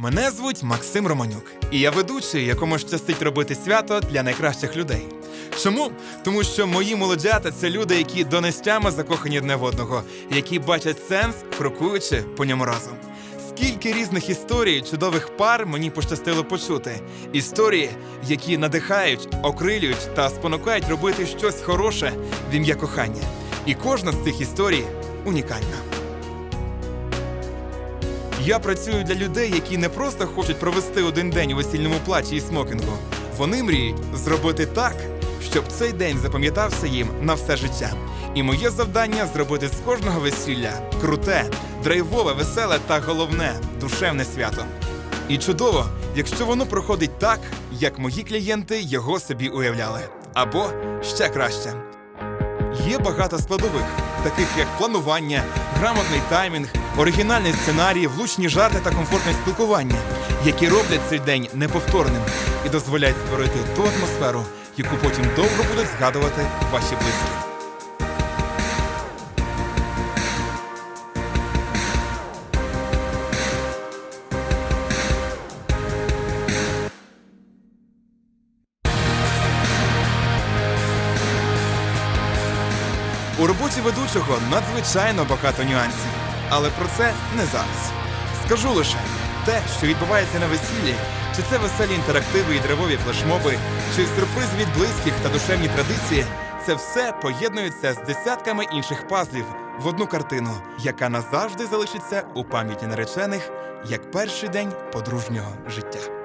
Мене звуть Максим Романюк, і я ведучий, якому щастить робити свято для найкращих людей. Чому? Тому що мої молодята це люди, які донестями закохані одне в одного, які бачать сенс, крокуючи по ньому разом. Скільки різних історій чудових пар мені пощастило почути. Історії, які надихають, окрилюють та спонукають робити щось хороше в ім'я кохання. І кожна з цих історій унікальна. Я працюю для людей, які не просто хочуть провести один день у весільному платі і смокінгу. Вони мріють зробити так, щоб цей день запам'ятався їм на все життя. І моє завдання зробити з кожного весілля круте, драйвове, веселе та головне душевне свято. І чудово, якщо воно проходить так, як мої клієнти його собі уявляли. Або ще краще. Є багато складових, таких як планування, грамотний таймінг, оригінальний сценарій, влучні жарти та комфортне спілкування, які роблять цей день неповторним і дозволяють створити ту атмосферу, яку потім довго будуть згадувати ваші близькі. У роботі ведучого надзвичайно багато нюансів, але про це не зараз. Скажу лише те, що відбувається на весіллі, чи це веселі інтерактиви і древові флешмоби, чи сюрприз від близьких та душевні традиції, це все поєднується з десятками інших пазлів в одну картину, яка назавжди залишиться у пам'яті наречених як перший день подружнього життя.